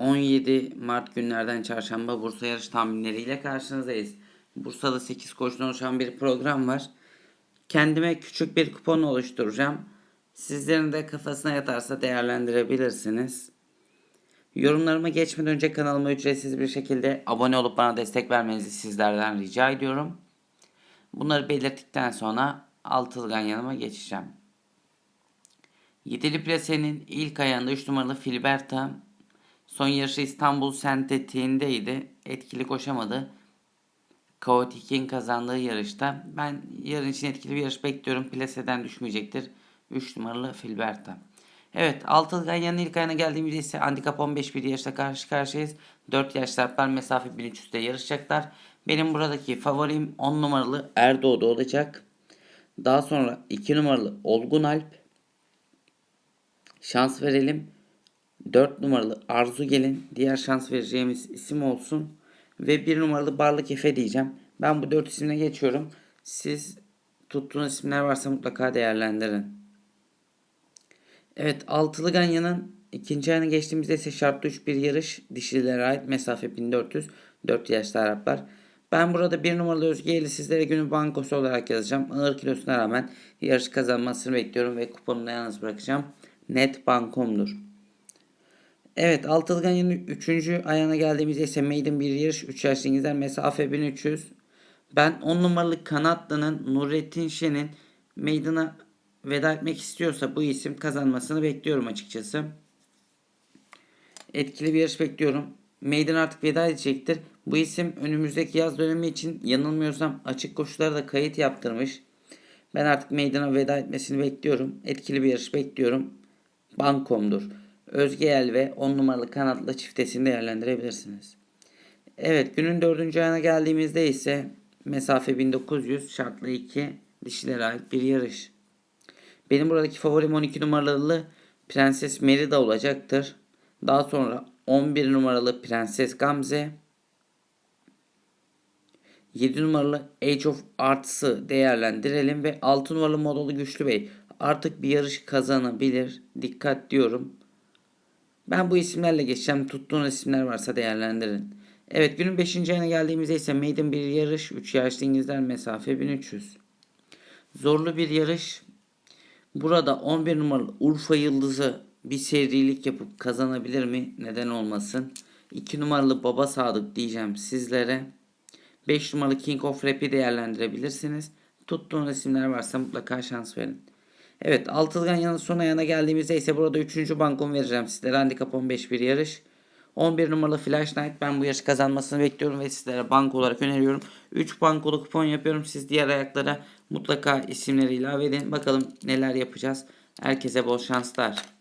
17 Mart günlerden çarşamba Bursa yarış tahminleriyle karşınızdayız. Bursa'da 8 koşudan oluşan bir program var. Kendime küçük bir kupon oluşturacağım. Sizlerin de kafasına yatarsa değerlendirebilirsiniz. Yorumlarıma geçmeden önce kanalıma ücretsiz bir şekilde abone olup bana destek vermenizi sizlerden rica ediyorum. Bunları belirttikten sonra Altılgan yanıma geçeceğim. Yedili plasenin ilk ayağında 3 numaralı Filiberta son yarışı İstanbul sentetiğindeydi. Etkili koşamadı. Kaotik'in kazandığı yarışta. Ben yarın için etkili bir yarış bekliyorum. Plaseden düşmeyecektir. 3 numaralı Filberta. Evet Altılgan yanın ilk ayağına geldiğimizde ise handikap 15 bir yarışta karşı karşıyayız. 4 yaş sarplar mesafe 1300'de yarışacaklar. Benim buradaki favorim 10 numaralı Erdoğdu olacak. Daha sonra 2 numaralı Olgun Alp. Şans verelim. 4 numaralı Arzu Gelin diğer şans vereceğimiz isim olsun. Ve 1 numaralı Barlık Efe diyeceğim. Ben bu 4 isimle geçiyorum. Siz tuttuğunuz isimler varsa mutlaka değerlendirin. Evet altılı ganyanın ikinci ayına geçtiğimizde ise şartlı 3 bir yarış dişilere ait mesafe 1400 4 yaşlı Araplar. Ben burada bir numaralı Özge ile sizlere günün bankosu olarak yazacağım. Ağır kilosuna rağmen yarış kazanmasını bekliyorum ve kuponunu yalnız bırakacağım. Net bankomdur. Evet altılı ganyanın 3. ayağına geldiğimizde ise maiden bir yarış 3 yaşlı İngilizler mesafe 1300. Ben 10 numaralı Kanatlı'nın Nurettin Şen'in meydan'a veda etmek istiyorsa bu isim kazanmasını bekliyorum açıkçası. Etkili bir yarış bekliyorum. Meydan artık veda edecektir. Bu isim önümüzdeki yaz dönemi için yanılmıyorsam açık koşulara da kayıt yaptırmış. Ben artık meydana veda etmesini bekliyorum. Etkili bir yarış bekliyorum. Bankomdur. Özge El ve 10 numaralı kanatlı çiftesini değerlendirebilirsiniz. Evet günün dördüncü ayına geldiğimizde ise mesafe 1900 şartlı 2 dişilere ait bir yarış. Benim buradaki favorim 12 numaralı Prenses Merida olacaktır. Daha sonra 11 numaralı Prenses Gamze. 7 numaralı Age of Arts'ı değerlendirelim ve 6 numaralı Modolu Güçlü Bey artık bir yarış kazanabilir. Dikkat diyorum. Ben bu isimlerle geçeceğim. Tuttuğunuz isimler varsa değerlendirin. Evet günün 5. ayına geldiğimizde ise maiden bir yarış. 3 yaşlı İngilizler mesafe 1300. Zorlu bir yarış. Burada 11 numaralı Urfa Yıldızı bir serilik yapıp kazanabilir mi? Neden olmasın? 2 numaralı Baba Sadık diyeceğim sizlere. 5 numaralı King of Rap'i değerlendirebilirsiniz. Tuttuğunuz isimler varsa mutlaka şans verin. Evet Altılgan yanı son ayağına geldiğimizde ise burada 3. bankom vereceğim sizlere. Handikap 15 bir yarış. 11 numaralı Flash Knight ben bu yarışı kazanmasını bekliyorum ve sizlere bank olarak öneriyorum. 3 bankolu kupon yapıyorum. Siz diğer ayaklara mutlaka isimleri ilave edin. Bakalım neler yapacağız. Herkese bol şanslar.